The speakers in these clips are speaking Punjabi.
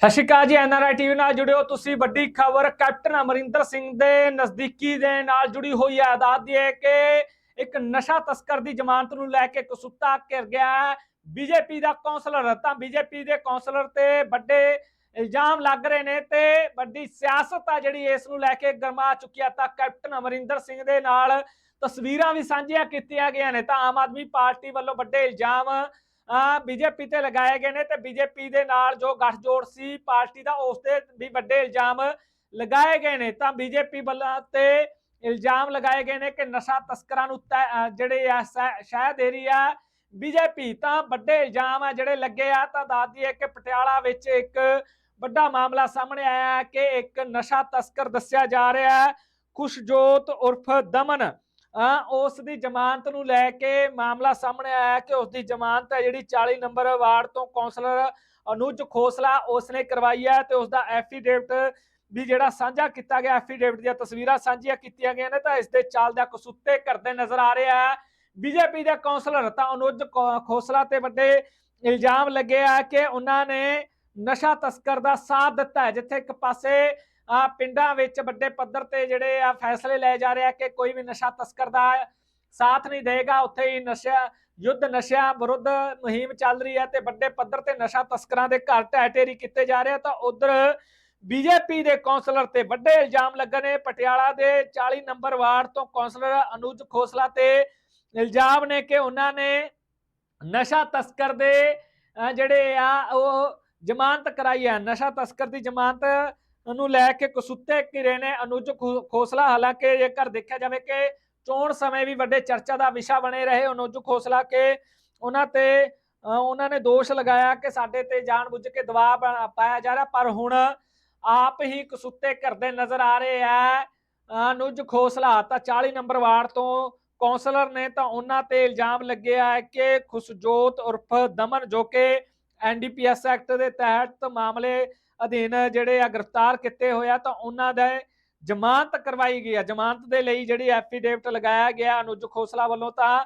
ਸਤਿ ਸ਼੍ਰੀ ਅਕਾਲ ਜੀ ਐਨਆਰਆਈ ਟੀਵੀ ਨਾਲ ਜੁੜਿਓ ਤੁਸੀਂ। ਵੱਡੀ ਖਬਰ, ਕੈਪਟਨ ਅਮਰਿੰਦਰ ਸਿੰਘ ਦੇ ਨਜ਼ਦੀਕੀ ਦੇ ਨਾਲ ਜੁੜੀ ਹੋਈ ਹੈ। ਦੱਸ ਦਈਏ ਕਿ ਇੱਕ ਨਸ਼ਾ ਤਸਕਰ ਦੀ ਜ਼ਮਾਨਤ ਨੂੰ ਲੈ ਕੇ ਕਸੁੱਤਾ ਘਿਰ ਗਿਆ ਬੀਜੇਪੀ ਦਾ ਕੌਂਸਲਰ, ਤਾਂ ਬੀਜੇਪੀ ਦੇ ਕੌਂਸਲਰ ਤੇ ਵੱਡੇ ਇਲਜ਼ਾਮ ਲੱਗ ਰਹੇ ਨੇ ਤੇ ਵੱਡੀ ਸਿਆਸਤ ਆ ਜਿਹੜੀ ਇਸ ਨੂੰ ਲੈ ਕੇ ਗਰਮਾ ਚੁੱਕੀ ਆ ਤਾਂ ਕੈਪਟਨ ਅਮਰਿੰਦਰ ਸਿੰਘ ਦੇ ਨਾਲ ਤਸਵੀਰਾਂ ਵੀ ਸਾਂਝੀਆਂ ਕੀਤੀਆਂ ਗਈਆਂ ਨੇ। ਤਾਂ ਆਮ ਆਦਮੀ ਪਾਰਟੀ ਵੱਲੋਂ ਵੱਡੇ ਇਲਜ਼ਾਮ ਬੀਜੇਪੀ ਤੇ ਲਗਾਏ ਗਏ ਨੇ ਤੇ ਬੀਜੇਪੀ ਦੇ ਨਾਲ ਜੋ ਗੱਠਜੋੜ ਸੀ ਪਾਰਟੀ ਦਾ, ਉਸ ਤੇ ਵੀ ਵੱਡੇ ਇਲਜ਼ਾਮ ਲਗਾਏ ਗਏ ਨੇ। ਤਾਂ ਬੀਜੇਪੀ ਵੱਲੋਂ ਤੇ ਇਲਜ਼ਾਮ ਲਗਾਏ ਗਏ ਨੇ ਕਿ ਨਸ਼ਾ ਤਸਕਰਾਂ ਨੂੰ ਤੈ- ਜਿਹੜੇ ਆ ਸ਼ਾਇ- ਸ਼ਾਇਦ ਦੇ ਰਹੀ ਆ ਬੀਜੇਪੀ। ਤਾਂ ਵੱਡੇ ਇਲਜ਼ਾਮ ਆ ਜਿਹੜੇ ਲੱਗੇ ਆ, ਤਾਂ ਦੱਸਦੀ ਦਈਏ ਕਿ ਪਟਿਆਲਾ ਵਿੱਚ ਇੱਕ ਵੱਡਾ ਮਾਮਲਾ ਸਾਹਮਣੇ ਆਇਆ ਕਿ ਇੱਕ ਨਸ਼ਾ ਤਸਕਰ ਦੱਸਿਆ ਜਾ ਰਿਹਾ ਹੈ। ਖੁਸ਼ਜੋਤ ਉਰਫ ਦਮਨ ਉਸ ਦੀ ਜ਼ਮਾਨਤ ਨੂੰ ਲੈ ਕੇ ਮਾਮਲਾ ਸਾਹਮਣੇ ਆਇਆ ਕਿ ਉਸ ਦੀ ਜ਼ਮਾਨਤ ਹੈ ਜਿਹੜੀ 40 ਨੰਬਰ ਵਾਰਡ ਤੋਂ ਕੌਂਸਲਰ ਅਨੁਜ ਖੋਸਲਾ ਉਸ ਨੇ ਕਰਵਾਈ ਹੈ ਤੇ ਉਸ ਦਾ ਐਫੀਡੇਵਿਟ ਵੀ ਜਿਹੜਾ ਸਾਂਝਾ ਕੀਤਾ ਗਿਆ, ਐਫੀਡੇਵਿਟ ਦੀਆਂ ਤਸਵੀਰਾਂ ਸਾਂਝੀਆਂ ਕੀਤੀਆਂ ਗਈਆਂ ਨੇ ਤਾਂ ਇਸ ਦੇ ਚੱਲਦਿਆਂ ਕਸੁੱਤੇ ਕਰਦੇ ਨਜ਼ਰ ਆ ਰਿਹਾ ਹੈ। ਬੀਜੇਪੀ ਦੇ ਕੌਂਸਲਰ ਤਾਂ ਅਨੁਜ ਖੋ- ਖੋਸਲਾ ਤੇ ਵੱਡੇ ਇਲਜ਼ਾਮ ਲੱਗੇ ਆ ਕਿ ਉਹਨਾਂ ਨੇ ਨਸ਼ਾ ਤਸਕਰ ਦਾ ਸਾਥ ਦਿੱਤਾ ਹੈ, ਜਿੱਥੇ ਇੱਕ ਪਾਸੇ ਆ ਪਿੰਡਾਂ ਵਿੱਚ ਵੱਡੇ ਪੱਧਰ ਤੇ ਜਿਹੜੇ ਆ ਫੈਸਲੇ ਲਏ ਜਾ ਰਹੇ ਕਿ ਕੋਈ ਵੀ ਨਸ਼ਾ ਤਸਕਰ ਦਾ ਸਾਥ ਨਹੀਂ ਦੇਗਾ, ਉੱਥੇ ਹੀ ਨਸ਼ਾ, ਯੁੱਧ ਨਸ਼ਿਆਂ ਵਿਰੁੱਧ ਮੁਹਿੰਮ ਚੱਲ ਰਹੀ ਹੈ ਤੇ ਵੱਡੇ ਪੱਧਰ ਤੇ ਨਸ਼ਾ ਤਸਕਰਾਂ ਦੇ ਘਰ ਢਹਿ ਕੀਤੇ ਜਾ ਰਹੇ ਤਾਂ ਉਧਰ ਬੀਜੇਪੀ ਦੇ ਕੌਂਸਲਰ ਤੇ ਵੱਡੇ ਇਲਜ਼ਾਮ ਲੱਗੇ ਨੇ। ਪਟਿਆਲਾ ਦੇ 40 ਨੰਬਰ ਵਾਰਡ ਤੋਂ ਕੌਂਸਲਰ ਅਨੁਜ ਖੋਸਲਾ ਤੇ ਇਲਜ਼ਾਮ ਨੇ ਕਿ ਉਹਨਾਂ ਨੇ ਨਸ਼ਾ ਤਸਕਰ ਦੇ ਜਿਹੜੇ ਆ ਉਹ ਜ਼ਮਾਨਤ ਕਰਾਈ ਹੈ। ਨਸ਼ਾ ਤਸਕਰ ਦੀ ਜ਼ਮਾਨਤ ਨੂੰ ਲੈ ਕੇ ਕਸੁੱਤੇ ਘਿਰੇ ਨੇ, ਅਨੁਜ ਖੋਸਲਾ ਹਾਲਾਂਕਿ ਜੇਕਰ ਦੇਖਿਆ ਜਾਵੇ ਕਿ ਚੋਣ ਸਮੇਂ ਵੀ ਵੱਡੇ ਚਰਚਾ ਦਾ ਵਿਸ਼ਾ ਬਣੇ ਰਹੇ, ਅਨੁਜ ਖੋਸਲਾ ਕੇ ਉਹਨਾਂ ਤੇ ਉਹਨਾਂ ਨੇ ਦੋਸ਼ ਲਗਾਇਆ ਕਿ ਸਾਡੇ ਤੇ ਜਾਣਬੁੱਝ ਕੇ ਦਬਾਅ ਪਾਇਆ ਜਾ ਰਿਹਾ, ਪਰ ਹੁਣ ਆਪ ਹੀ ਕਸੁੱਤੇ ਕਰਦੇ ਨਜ਼ਰ ਆ ਰਹੇ ਆ, ਅਨੁਜ ਖੋਸਲਾ। ਤਾਂ 40 ਨੰਬਰ ਵਾਰਡ ਤੋਂ ਕੌਂਸਲਰ ਨੇ ਤਾਂ ਉਹਨਾਂ ਤੇ ਇਲਜ਼ਾਮ ਲੱਗਿਆ ਹੈ ਕਿ ਖੁਸ਼ਜੋਤ ਉਰਫ ਦਮਨ ਜੋ ਕਿ ਐਨਡੀਪੀਐਸ ਐਕਟ ਦੇ ਤਹਿਤ ਮਾਮਲੇ ਅਧੀਨ ਜਿਹੜੇ ਆ ਗ੍ਰਿਫਤਾਰ ਕੀਤੇ ਹੋਇਆ ਤਾਂ ਉਹਨਾਂ ਦਾ ਜ਼ਮਾਨਤ ਕਰਵਾਈ ਗਈ ਹੈ ਜ਼ਮਾਨਤ ਦੇ ਲਈ ਜਿਹੜੀ ਐਫੀਡੇਵਿਟ ਲਗਾਇਆ ਗਿਆ ਅਨੁਜ ਖੋਸਲਾ ਵੱਲੋਂ, ਤਾਂ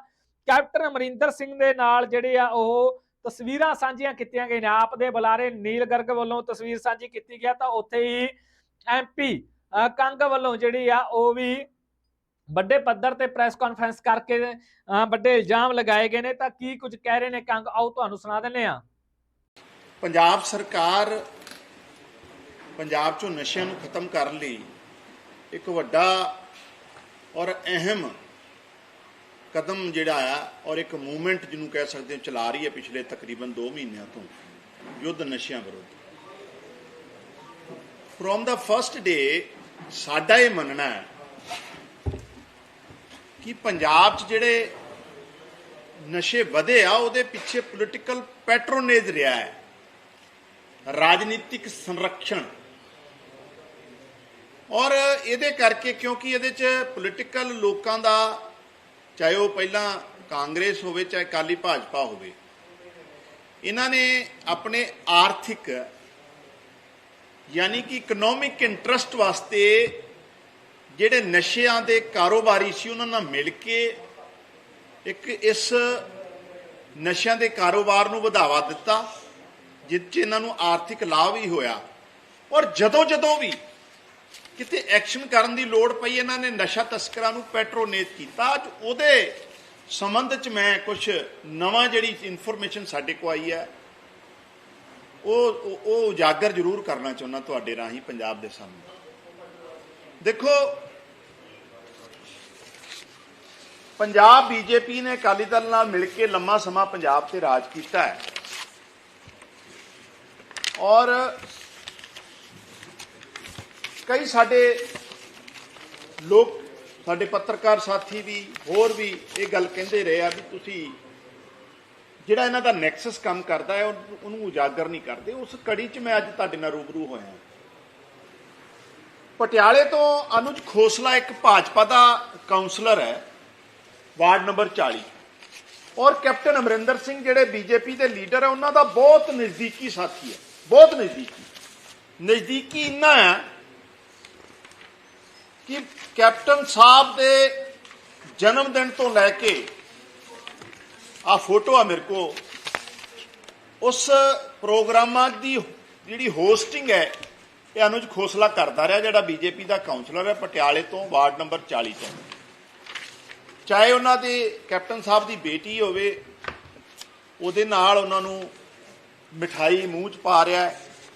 ਕੈਪਟਨ ਅਮਰਿੰਦਰ ਸਿੰਘ ਦੇ ਨਾਲ ਜਿਹੜੇ ਆ, ਉਹ ਤਸਵੀਰਾਂ ਸਾਂਝੀਆਂ ਕੀਤੀਆਂ ਗਈਆਂ ਨੇ। ਆਪ ਦੇ ਬੁਲਾਰੇ ਨੀਲ ਗਰਗ ਵੱਲੋਂ ਤਸਵੀਰ ਸਾਂਝੀ ਕੀਤੀ ਗਿਆ ਤਾਂ ਉੱਥੇ ਹੀ ਐਮਪੀ ਕੰਗ ਵੱਲੋਂ ਜਿਹੜੀ ਆ, ਉਹ ਵੀ ਵੱਡੇ ਪੱਧਰ ਤੇ ਪ੍ਰੈਸ ਕਾਨਫਰੰਸ ਕਰਕੇ ਵੱਡੇ ਇਲਜ਼ਾਮ ਲਗਾਏ ਗਏ ਨੇ। ਤਾਂ ਕੀ ਕੁਝ ਕਹਿ ਰਹੇ ਨੇ ਕੰਗ? ਆਓ ਤੁਹਾਨੂੰ ਸੁਣਾ ਦਿੰਨੇ ਆ ਪੰਜਾਬ ਸਰਕਾਰ ਪੰਜਾਬ ਚੋਂ ਨਸ਼ਿਆਂ ਨੂੰ ਖਤਮ ਕਰਨ ਲਈ ਇੱਕ ਵੱਡਾ ਔਰ ਅਹਿਮ ਕਦਮ ਜਿਹੜਾ ਆ, ਔਰ ਇੱਕ ਮੂਵਮੈਂਟ ਜਿਹਨੂੰ ਕਹਿ ਸਕਦੇ ਹਾਂ, ਚਲਾ ਰਹੀ ਹੈ ਪਿਛਲੇ ਤਕਰੀਬਨ 2 ਮਹੀਨਿਆਂ ਤੋਂ, ਯੁੱਧ ਨਸ਼ਿਆਂ ਵਿਰੁੱਧ। ਫਰੋਮ ਦਾ ਫਰਸਟ ਡੇ ਸਾਡਾ ਇਹ ਮੰਨਣਾ ਹੈ ਕਿ ਪੰਜਾਬ 'ਚ ਜਿਹੜੇ ਨਸ਼ੇ ਵਧੇ ਆ, ਉਹਦੇ ਪਿੱਛੇ ਪੋਲਿਟੀਕਲ ਪੈਟਰੋਨੇਜ ਰਿਹਾ ਹੈ। ਰਾਜਨੀਤਿਕ ਸੰਰਖਣ ਔਰ ਇਹਦੇ ਕਰਕੇ ਕਿਉਂਕਿ ਇਹਦੇ 'ਚ ਪੋਲੀਟੀਕਲ ਲੋਕਾਂ ਦਾ, ਚਾਹੇ ਉਹ ਪਹਿਲਾਂ ਕਾਂਗਰਸ ਹੋਵੇ, ਚਾਹੇ ਕਾਲੀ ਭਾਜਪਾ ਹੋਵੇ, ਇਹਨਾਂ ਨੇ ਆਪਣੇ ਆਰਥਿਕ ਯਾਨੀ ਕਿ ਇਕਨੋਮਿਕ ਇੰਟਰਸਟ ਵਾਸਤੇ ਜਿਹੜੇ ਨਸ਼ਿਆਂ ਦੇ ਕਾਰੋਬਾਰੀ ਸੀ, ਉਹਨਾਂ ਨਾਲ ਮਿਲ ਕੇ ਇੱਕ ਇਸ ਨਸ਼ਿਆਂ ਦੇ ਕਾਰੋਬਾਰ ਨੂੰ ਵਧਾਵਾ ਦਿੱਤਾ, ਜਿਸ 'ਚ ਇਹਨਾਂ ਨੂੰ ਆਰਥਿਕ ਲਾਭ ਵੀ ਹੋਇਆ। ਔਰ ਜਦੋਂ ਜਦੋਂ ਵੀ ਕਿਤੇ ਐਕਸ਼ਨ ਕਰਨ ਦੀ ਲੋੜ ਪਈ, ਇਹਨਾਂ ਨੇ ਨਸ਼ਾ ਤਸਕਰਾਂ ਨੂੰ ਪੈਟਰੋਨੇਟ ਕੀਤਾ। ਅੱਜ ਉਹਦੇ ਸੰਬੰਧ 'ਚ ਮੈਂ ਕੁਝ ਨਵਾਂ ਜਿਹੜੀ ਇਨਫੋਰਮੇਸ਼ਨ ਸਾਡੇ ਕੋ ਆਈ ਹੈ, ਉਹ ਉਹ- ਉਜਾਗਰ ਜ਼ਰੂਰ ਕਰਨਾ ਚਾਹੁੰਦਾ ਤੁਹਾਡੇ ਰਾਹੀਂ ਪੰਜਾਬ ਦੇ ਸਾਹਮਣੇ। ਦੇਖੋ, ਪੰਜਾਬ ਬੀਜੇਪੀ ਨੇ ਅਕਾਲੀ ਦਲ ਨਾਲ ਮਿਲ ਕੇ ਲੰਮਾ ਸਮਾਂ ਪੰਜਾਬ ਤੇ ਰਾਜ ਕੀਤਾ ਹੈ। ਔਰ ਕਈ ਸਾਡੇ ਲੋਕ, ਸਾਡੇ ਪੱਤਰਕਾਰ ਸਾਥੀ ਵੀ, ਹੋਰ ਵੀ ਇਹ ਗੱਲ ਕਹਿੰਦੇ ਰਹੇ ਆ ਵੀ ਤੁਸੀਂ ਜਿਹੜਾ ਇਹਨਾਂ ਦਾ ਨੈਕਸਸ ਕੰਮ ਕਰਦਾ ਹੈ, ਉਹਨੂੰ ਉਜਾਗਰ ਨਹੀਂ ਕਰਦੇ। ਉਸ ਕੜੀ 'ਚ ਮੈਂ ਅੱਜ ਤੁਹਾਡੇ ਨਾਲ ਰੂਬਰੂ ਹੋਇਆ ਪਟਿਆਲੇ ਤੋਂ ਅਨੁਜ ਖੋਸਲਾ ਇੱਕ ਭਾਜਪਾ ਦਾ ਕਾਉਂਸਲਰ ਹੈ, ਵਾਰਡ ਨੰਬਰ 40 ਔਰ ਕੈਪਟਨ ਅਮਰਿੰਦਰ ਸਿੰਘ ਜਿਹੜੇ ਬੀਜੇਪੀ ਦੇ ਲੀਡਰ ਹੈ, ਉਹਨਾਂ ਦਾ ਬਹੁਤ ਨਜ਼ਦੀਕੀ ਸਾਥੀ ਹੈ। ਬਹੁਤ ਨਜ਼ਦੀਕੀ। ਨਜ਼ਦੀਕੀ ਇੰਨਾ ਹੈ ਕਿ ਕੈਪਟਨ ਸਾਹਿਬ ਦੇ ਜਨਮ ਦਿਨ ਤੋਂ ਲੈ ਕੇ ਆ ਫੋਟੋ ਆ ਮੇਰੇ ਕੋ ਉਸ ਪ੍ਰੋਗਰਾਮਾਂ ਦੀ ਜਿਹੜੀ ਹੋਸਟਿੰਗ ਹੈ, ਇਹ ਅਨੁਜ ਖੋਸਲਾ ਕਰਦਾ ਰਿਹਾ, ਜਿਹੜਾ ਬੀਜੇਪੀ ਦਾ ਕਾਉਂਸਲਰ ਹੈ, ਪਟਿਆਲੇ ਤੋਂ, ਵਾਰਡ ਨੰਬਰ 40 ਤੋਂ। ਚਾਹੇ ਉਹਨਾਂ ਦੇ ਕੈਪਟਨ ਸਾਹਿਬ ਦੀ ਬੇਟੀ ਹੋਵੇ, ਉਹਦੇ ਨਾਲ ਉਹਨਾਂ ਨੂੰ ਮਿਠਾਈ ਮੂੰਹ 'ਚ ਪਾ ਰਿਹਾ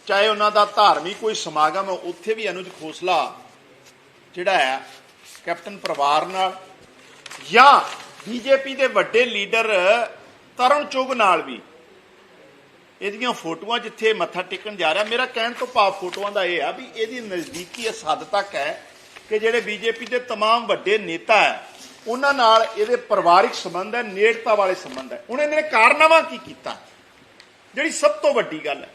ਚਾਹੇ ਉਹਨਾਂ ਦਾ ਧਾਰਮਿਕ ਕੋਈ ਸਮਾਗਮ ਹੈ, ਉੱਥੇ ਵੀ ਅਨੁਜ ਖੋਸਲਾ ਜਿਹੜਾ ਹੈ ਕੈਪਟਨ ਪਰਿਵਾਰ ਨਾਲ ਜਾਂ ਬੀਜੇਪੀ ਦੇ ਵੱਡੇ ਲੀਡਰ ਤਰੁਣ ਚੁਗ ਨਾਲ ਵੀ ਇਹਦੀਆਂ ਫੋਟੋਆਂ ਜਿੱਥੇ ਮੱਥਾ ਟੇਕਣ ਜਾ ਰਿਹਾ ਮੇਰਾ ਕਹਿਣ ਤੋਂ ਭਾਵ ਫੋਟੋਆਂ ਦਾ ਇਹ ਆ ਵੀ ਇਹਦੀ ਨਜ਼ਦੀਕੀ ਇਸ ਹੱਦ ਤੱਕ ਹੈ ਕਿ ਜਿਹੜੇ ਬੀਜੇਪੀ ਦੇ तमाम ਵੱਡੇ ਨੇਤਾ ਹੈ ਉਹਨਾਂ ਨਾਲ ਇਹਦੇ ਪਰਿਵਾਰਿਕ ਸੰਬੰਧ ਹੈ ਨੇੜਤਾ ਵਾਲੇ ਸੰਬੰਧ ਹੈ ਹੁਣ ਇਹਨਾਂ ਨੇ ਕਾਰਨਾਮਾ ਕੀ ਕੀਤਾ ਜਿਹੜੀ ਸਭ ਤੋਂ ਵੱਡੀ ਗੱਲ ਹੈ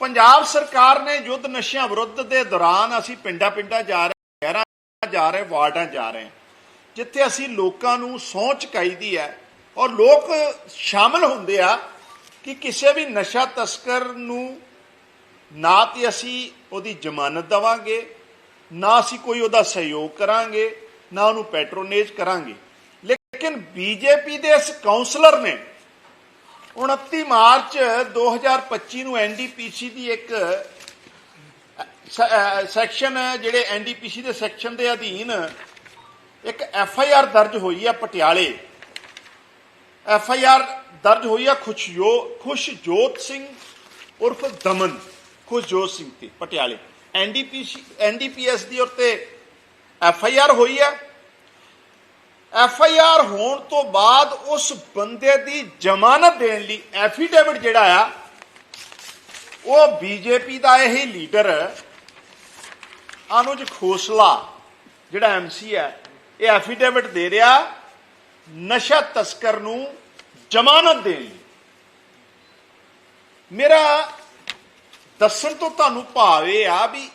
ਪੰਜਾਬ ਸਰਕਾਰ ਨੇ ਯੁੱਧ ਨਸ਼ਿਆਂ ਵਿਰੁੱਧ ਦੇ ਦੌਰਾਨ ਅਸੀਂ ਪਿੰਡਾਂ ਪਿੰਡਾਂ ਜਾ ਰਹੇ ਸ਼ਹਿਰਾਂ ਜਾ ਰਹੇ, ਵਾਰਡਾਂ ਜਾ ਰਹੇ ਜਿੱਥੇ ਅਸੀਂ ਲੋਕਾਂ ਨੂੰ ਸਹੁੰ ਚੁਕਾਈਦੀ ਹੈ ਔਰ ਲੋਕ ਸ਼ਾਮਲ ਹੁੰਦੇ ਆ ਕਿ ਕਿਸੇ ਵੀ ਨਸ਼ਾ ਤਸਕਰ ਨੂੰ ਨਾ ਤੇ ਅਸੀਂ ਉਹਦੀ ਜ਼ਮਾਨਤ ਦਵਾਂਗੇ, ਨਾ ਅਸੀਂ ਕੋਈ ਉਹਦਾ ਸਹਿਯੋਗ ਕਰਾਂਗੇ, ਨਾ ਉਹਨੂੰ ਪੈਟਰੋਨੇਜ ਕਰਾਂਗੇ। ਲੇਕਿਨ ਬੀਜੇਪੀ ਦੇ ਇਸ ਕਾਉਂਸਲਰ ਨੇ 29 ਮਾਰਚ 2025 ਨੂੰ ਐਨਡੀਪੀਸੀ ਦੀ ਇੱਕ ਸੈਕਸ਼ਨ ਜਿਹੜੇ ਐਨਡੀਪੀਸੀ ਦੇ ਸੈਕਸ਼ਨ ਦੇ ਅਧੀਨ ਇੱਕ ਐਫ ਆਈ ਆਰ ਦਰਜ ਹੋਈ ਹੈ ਪਟਿਆਲੇ। ਐਫ ਆਈ ਆਰ ਦਰਜ ਹੋਈ ਆ ਖੁਸ਼ਯੋ ਖੁਸ਼ਜੋਤ ਸਿੰਘ ਉਰਫ ਦਮਨ, ਖੁਸ਼ਜੋਤ ਸਿੰਘ ਤੇ ਪਟਿਆਲੇ। ਐਨਡੀਪੀਸੀ ਐਨਡੀਪੀਐਸ ਦੀ ਉੱਤੇ ਐਫ ਆਈ ਆਰ ਹੋਈ ਹੈ ਐਫ ਆਈ ਆਰ ਹੋਣ ਤੋਂ ਬਾਅਦ ਉਸ ਬੰਦੇ ਦੀ ਜ਼ਮਾਨਤ ਦੇਣ ਲਈ ਐਫੀਡੇਵਿਟ ਜਿਹੜਾ ਆ ਉਹ ਬੀਜੇਪੀ ਦਾ ਇਹ ਲੀਡਰ ਅਨੁਜ ਖੋਸਲਾ, ਜਿਹੜਾ ਐਮਸੀ ਹੈ, ਇਹ ਐਫੀਡੇਵਿਟ ਦੇ ਰਿਹਾ ਨਸ਼ਾ ਤਸਕਰ ਨੂੰ ਜ਼ਮਾਨਤ ਦੇਣ ਲਈ। ਮੇਰਾ ਦੱਸਣ ਤੋਂ ਤੁਹਾਨੂੰ ਭਾਵ ਇਹ ਆ ਵੀ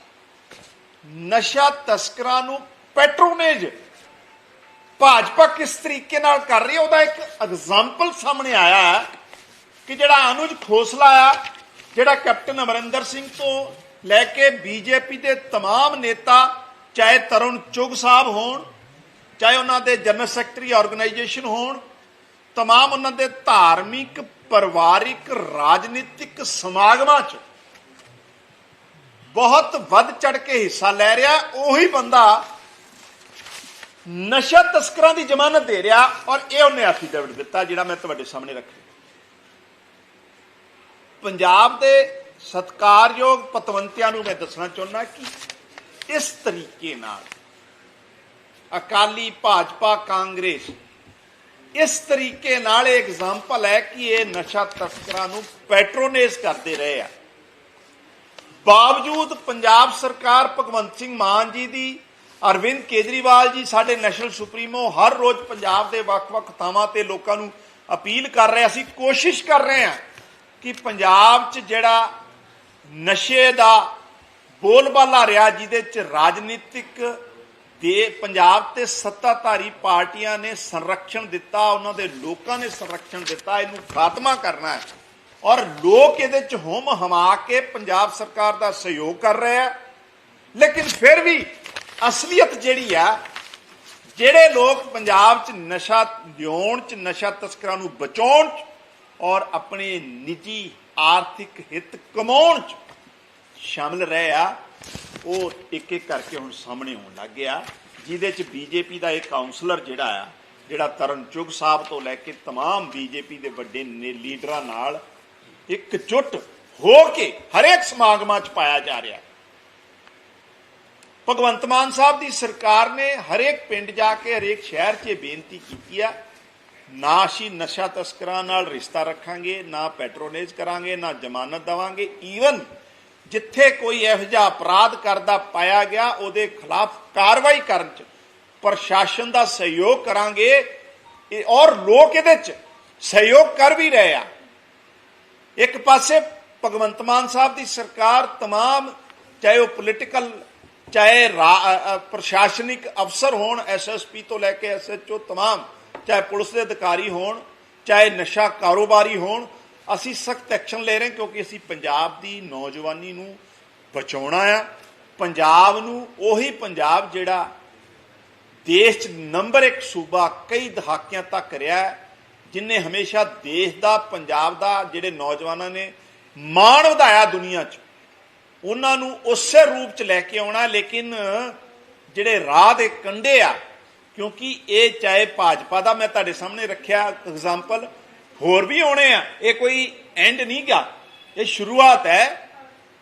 ਨਸ਼ਾ ਤਸਕਰਾਂ ਨੂੰ ਪੈਟਰੋਨੇਜ ਭਾਜਪਾ ਕਿਸ ਤਰੀਕੇ ਨਾਲ ਕਰ ਰਹੀ ਹੈ, ਉਹਦਾ ਇੱਕ ਐਗਜ਼ਾਮਪਲ ਸਾਹਮਣੇ ਆਇਆ ਕਿ ਜਿਹੜਾ ਅਨੁਜ ਖੋਸਲਾ ਆ ਜਿਹੜਾ ਕੈਪਟਨ ਅਮਰਿੰਦਰ ਸਿੰਘ ਤੋਂ ਲੈ ਕੇ ਬੀਜੇਪੀ ਦੇ तमाम ਨੇਤਾ ਚਾਹੇ ਤਰੁਣ ਚੁਗ ਸਾਹਿਬ ਹੋਣ ਚਾਹੇ ਉਹਨਾਂ ਦੇ ਜਨਰਲ ਸੈਕਟਰੀ ਆਰਗੇਨਾਈਜੇਸ਼ਨ ਹੋਣ तमाम ਉਹਨਾਂ ਦੇ ਧਾਰਮਿਕ ਪਰਿਵਾਰਿਕ ਰਾਜਨੀਤਿਕ ਸਮਾਗਮਾਂ 'ਚ ਬਹੁਤ ਵੱਧ ਚੜ ਕੇ ਹਿੱਸਾ ਲੈ ਰਿਹਾ ਉਹੀ ਬੰਦਾ ਨਸ਼ਾ ਤਸਕਰਾਂ ਦੀ ਜ਼ਮਾਨਤ ਦੇ ਰਿਹਾ ਔਰ ਇਹ ਉਹਨੇ ਐਫੀਡੇਵਿਟ ਦਿੱਤਾ ਜਿਹੜਾ ਮੈਂ ਤੁਹਾਡੇ ਸਾਹਮਣੇ ਰੱਖਿਆ ਪੰਜਾਬ ਦੇ ਸਤਕਾਰਯੋਗ ਪਤਵੰਤਿਆਂ ਨੂੰ ਮੈਂ ਦੱਸਣਾ ਚਾਹੁੰਦਾ ਕਿ ਇਸ ਤਰੀਕੇ ਨਾਲ ਅਕਾਲੀ ਭਾਜਪਾ ਕਾਂਗਰਸ ਇਸ ਤਰੀਕੇ ਨਾਲ ਇਹ ਐਗਜ਼ਾਮਪਲ ਹੈ ਕਿ ਇਹ ਨਸ਼ਾ ਤਸਕਰਾਂ ਨੂੰ ਪੈਟਰੋਨੇਜ ਕਰਦੇ ਰਹੇ ਆ। ਬਾਵਜੂਦ ਪੰਜਾਬ ਸਰਕਾਰ ਭਗਵੰਤ ਸਿੰਘ ਮਾਨ ਜੀ ਦੀ, ਅਰਵਿੰਦ ਕੇਜਰੀਵਾਲ ਜੀ ਸਾਡੇ ਨੈਸ਼ਨਲ ਸੁਪਰੀਮੋ ਹਰ ਰੋਜ਼ ਪੰਜਾਬ ਦੇ ਵੱਖ-ਵੱਖ ਥਾਵਾਂ ਤੇ ਲੋਕਾਂ ਨੂੰ ਅਪੀਲ ਕਰ ਰਹੇ ਅਸੀਂ ਕੋਸ਼ਿਸ਼ ਕਰ ਰਹੇ ਹਾਂ ਕਿ ਪੰਜਾਬ 'ਚ ਜਿਹੜਾ ਨਸ਼ੇ ਦਾ ਬੋਲਬਾਲਾ ਰਿਹਾ, ਜਿਹਦੇ 'ਚ ਰਾਜਨੀਤਿਕ ਦੇ ਪੰਜਾਬ ਤੇ ਸੱਤਾਧਾਰੀ ਪਾਰਟੀਆਂ ਨੇ ਸੰਰਕਸ਼ਣ ਦਿੱਤਾ, ਉਹਨਾਂ ਦੇ ਲੋਕਾਂ ਨੇ ਸੰਰਕਸ਼ਣ ਦਿੱਤਾ, ਇਹਨੂੰ ਖਾਤਮਾ ਕਰਨਾ ਹੈ। ਔਰ ਲੋਕ ਇਹਦੇ 'ਚ ਹੋਮ ਹਮਾ ਕੇ ਪੰਜਾਬ ਸਰਕਾਰ ਦਾ ਸਹਿਯੋਗ ਕਰ ਰਹੇ ਆ। ਲੇਕਿਨ ਫਿਰ ਵੀ ਅਸਲੀਅਤ ਜਿਹੜੀ ਆ, ਜਿਹੜੇ ਲੋਕ ਪੰਜਾਬ 'ਚ ਨਸ਼ਾ ਲਿਉਣ 'ਚ, ਨਸ਼ਾ ਤਸਕਰਾਂ ਨੂੰ ਬਚਾਉਣ 'ਚ ਔਰ ਆਪਣੇ ਨਿੱਜੀ ਆਰਥਿਕ ਹਿੱਤ ਕਮਾਉਣ 'ਚ ਸ਼ਾਮਲ ਰਹੇ ਆ ਉਹ ਇੱਕ ਇੱਕ ਕਰਕੇ ਹੁਣ ਸਾਹਮਣੇ ਆਉਣ ਲੱਗ ਗਿਆ ਜਿਹਦੇ 'ਚ ਬੀਜੇਪੀ ਦਾ ਇੱਕ ਕਾਉਂਸਲਰ ਜਿਹੜਾ ਆ ਜਿਹੜਾ ਤਰਨ ਚੁਗ ਸਾਹਿਬ ਤੋਂ ਲੈ ਕੇ तमाम ਬੀਜੇਪੀ ਦੇ ਵੱਡੇ ਨੇ- ਲੀਡਰਾਂ ਨਾਲ ਇਕਜੁੱਟ ਹੋ ਕੇ ਹਰੇਕ ਸਮਾਗਮਾਂ 'ਚ ਪਾਇਆ ਜਾ ਰਿਹਾ ਭਗਵੰਤ ਮਾਨ ਸਾਹਿਬ ਦੀ ਸਰਕਾਰ ਨੇ ਹਰੇਕ ਪਿੰਡ ਜਾ ਕੇ ਹਰੇਕ ਸ਼ਹਿਰ 'ਚ ਇਹ ਬੇਨਤੀ ਕੀਤੀ ਆ ਨਾ ਅਸੀਂ ਨਸ਼ਾ ਤਸਕਰਾਂ ਨਾਲ ਰਿਸ਼ਤਾ ਰੱਖਾਂਗੇ ਨਾ ਪੈਟਰੋਨੇਜ ਕਰਾਂਗੇ ਨਾ ਜ਼ਮਾਨਤ ਦਵਾਂਗੇ ਈਵਨ ਜਿੱਥੇ ਕੋਈ ਇਹੋ ਜਿਹਾ ਅਪਰਾਧ ਕਰਦਾ ਪਾਇਆ ਗਿਆ ਉਹਦੇ ਖਿਲਾਫ ਕਾਰਵਾਈ ਕਰਨ 'ਚ ਪ੍ਰਸ਼ਾਸਨ ਦਾ ਸਹਿਯੋਗ ਕਰਾਂਗੇ ਇਹ ਔਰ ਲੋਕ ਇਹਦੇ 'ਚ ਸਹਿਯੋਗ ਕਰ ਵੀ ਰਹੇ ਆ ਇੱਕ ਪਾਸੇ ਭਗਵੰਤ ਮਾਨ ਸਾਹਿਬ ਦੀ ਸਰਕਾਰ तमाम ਚਾਹੇ ਉਹ ਪੋਲੀਟੀਕਲ ਚਾਹੇ ਰਾ- ਅ- ਅ- ਪ੍ਰਸ਼ਾਸਨਿਕ ਅਫਸਰ ਹੋਣ ਐਸਐਸਪੀ ਤੋਂ ਲੈ ਕੇ ਐਸਐਚਓ तमाम ਚਾਹੇ ਪੁਲਿਸ ਦੇ ਅਧਿਕਾਰੀ ਹੋਣ ਚਾਹੇ ਨਸ਼ਾ ਕਾਰੋਬਾਰੀ ਹੋਣ ਅਸੀਂ ਸਖਤ ਐਕਸ਼ਨ ਲੈ ਰਹੇ ਹਾਂ ਕਿਉਂਕਿ ਅਸੀਂ ਪੰਜਾਬ ਦੀ ਨੌਜਵਾਨੀ ਨੂੰ ਬਚਾਉਣਾ ਆ। ਪੰਜਾਬ ਨੂੰ ਉਹੀ ਪੰਜਾਬ ਜਿਹੜਾ ਦੇਸ਼ 'ਚ ਨੰਬਰ 1 ਸੂਬਾ ਕਈ ਦਹਾਕਿਆਂ ਤੱਕ ਰਿਹਾ ਹੈ, ਜਿਨੇ ਹਮੇਸ਼ਾ ਦੇਸ਼ ਦਾ ਪੰਜਾਬ ਦਾ ਜਿਹੜੇ ਨੌਜਵਾਨਾਂ ਨੇ ਮਾਣ ਵਧਾਇਆ ਦੁਨੀਆ 'ਚ। ਉਹਨਾਂ ਨੂੰ ਉਸੇ ਰੂਪ ਚ ਲੈ ਕੇ ਆਉਣਾ ਲੇਕਿਨ ਜਿਹੜੇ ਰਾਹ ਦੇ ਕੰਢੇ ਆ ਕਿਉਂਕਿ ਇਹ ਚਾਹੇ ਭਾਜਪਾ ਦਾ, ਮੈਂ ਤੁਹਾਡੇ ਸਾਹਮਣੇ ਰੱਖਿਆ ਐਗਜ਼ਾਮਪਲ ਹੋਰ ਵੀ ਆਉਣੇ ਆ। ਇਹ ਕੋਈ ਐਂਡ ਨਹੀਂਗਾ। ਇਹ ਸ਼ੁਰੂਆਤ ਹੈ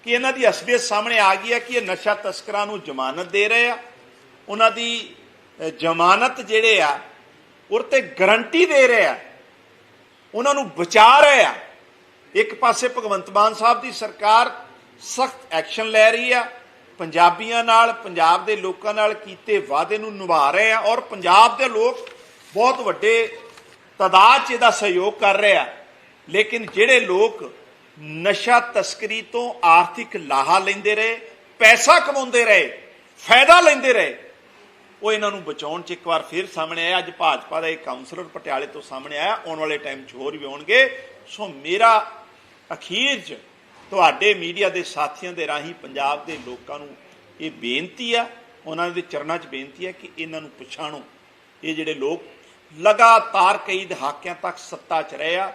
ਕਿ ਇਹਨਾਂ ਦੀ ਅਸਲੀਅਤ ਸਾਹਮਣੇ ਆ ਗਈ ਹੈ ਕਿ ਇਹ ਨਸ਼ਾ ਤਸਕਰਾਂ ਨੂੰ ਜ਼ਮਾਨਤ ਦੇ ਰਹੇ ਆ। ਉਹਨਾਂ ਦੀ ਜ਼ਮਾਨਤ ਜਿਹੜੇ ਆ, ਉਹ ਤੇ ਗਰੰਟੀ ਦੇ ਰਹੇ ਆ। ਉਹਨਾਂ ਨੂੰ ਬਚਾ ਰਹੇ ਆ। ਇੱਕ ਪਾਸੇ ਭਗਵੰਤ ਮਾਨ ਸਾਹਿਬ ਦੀ ਸਰਕਾਰ ਸਖਤ ਐਕਸ਼ਨ ਲੈ ਰਹੀ ਆ। ਪੰਜਾਬੀਆਂ ਨਾਲ, ਪੰਜਾਬ ਦੇ ਲੋਕਾਂ ਨਾਲ ਕੀਤੇ ਵਾਅਦੇ ਨੂੰ ਨਿਭਾ ਰਹੇ ਆ ਔਰ ਪੰਜਾਬ ਦੇ ਲੋਕ ਬਹੁਤ ਵੱਡੇ ਤਾਦਾਦ 'ਚ ਇਹਦਾ ਸਹਿਯੋਗ ਕਰ ਰਹੇ ਆ। ਲੇਕਿਨ ਜਿਹੜੇ ਲੋਕ ਨਸ਼ਾ ਤਸਕਰੀ ਤੋਂ ਆਰਥਿਕ ਲਾਹਾ ਲੈਂਦੇ ਰਹੇ, ਪੈਸਾ ਕਮਾਉਂਦੇ ਰਹੇ, ਫਾਇਦਾ ਲੈਂਦੇ ਰਹੇ, ਉਹ ਇਹਨਾਂ ਨੂੰ ਬਚਾਉਣ 'ਚ ਇੱਕ ਵਾਰ ਫਿਰ ਸਾਹਮਣੇ ਆਇਆ। ਅੱਜ ਭਾਜਪਾ ਦਾ ਇੱਕ ਕਾਉਂਸਲਰ ਪਟਿਆਲੇ ਤੋਂ ਸਾਹਮਣੇ ਆਇਆ। ਆਉਣ ਵਾਲੇ ਟਾਈਮ 'ਚ ਹੋਰ ਵੀ ਆਉਣਗੇ। ਸੋ ਮੇਰਾ ਅਖੀਰ 'ਚ ਤੁਹਾਡੇ ਮੀਡੀਆ ਦੇ ਸਾਥੀਆਂ ਦੇ ਰਾਹੀਂ ਪੰਜਾਬ ਦੇ ਲੋਕਾਂ ਨੂੰ ਇਹ ਬੇਨਤੀ ਆ, ਉਹਨਾਂ ਦੇ ਚਰਨਾਂ 'ਚ ਬੇਨਤੀ ਹੈ ਕਿ ਇਹਨਾਂ ਨੂੰ ਪਛਾਣੋ। ਇਹ ਜਿਹੜੇ ਲੋਕ ਲਗਾਤਾਰ ਕਈ ਦਹਾਕਿਆਂ ਤੱਕ ਸੱਤਾ 'ਚ ਰਹੇ ਆ,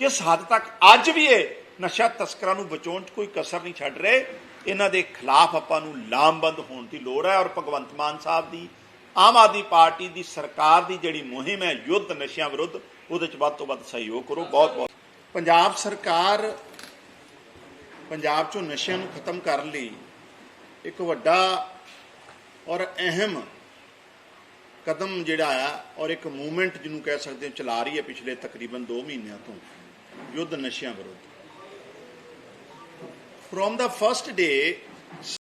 ਕਿਸ ਹੱਦ ਤੱਕ ਅੱਜ ਵੀ ਇਹ ਨਸ਼ਾ ਤਸਕਰਾਂ ਨੂੰ ਬਚਾਉਣ 'ਚ ਕੋਈ ਕਸਰ ਨਹੀਂ ਛੱਡ ਰਹੇ, ਇਹਨਾਂ ਦੇ ਖਿਲਾਫ ਆਪਾਂ ਨੂੰ ਲਾਮਬੰਦ ਹੋਣ ਦੀ ਲੋੜ ਹੈ ਔਰ ਭਗਵੰਤ ਮਾਨ ਸਾਹਿਬ ਦੀ, ਆਮ ਆਦਮੀ ਪਾਰਟੀ ਦੀ ਸਰਕਾਰ ਦੀ ਜਿਹੜੀ ਮੁਹਿੰਮ ਹੈ ਯੁੱਧ ਨਸ਼ਿਆਂ ਵਿਰੁੱਧ, ਉਹਦੇ 'ਚ ਵੱਧ ਤੋਂ ਵੱਧ ਸਹਿਯੋਗ ਕਰੋ ਬਹੁਤ ਬਹੁਤ ਪੰਜਾਬ ਸਰਕਾਰ ਪੰਜਾਬ 'ਚੋਂ ਨਸ਼ਿਆਂ ਨੂੰ ਖਤਮ ਕਰਨ ਲਈ ਇੱਕ ਵੱਡਾ ਔਰ ਅਹਿਮ ਕਦਮ ਜਿਹੜਾ ਆ, ਔਰ ਇੱਕ ਮੂਵਮੈਂਟ ਜਿਹਨੂੰ ਕਹਿ ਸਕਦੇ ਹਾਂ, ਚਲਾ ਰਹੀ ਹੈ ਪਿਛਲੇ ਤਕਰੀਬਨ 2 ਮਹੀਨਿਆਂ ਤੋਂ, ਯੁੱਧ ਨਸ਼ਿਆਂ ਵਿਰੁੱਧ। From the first day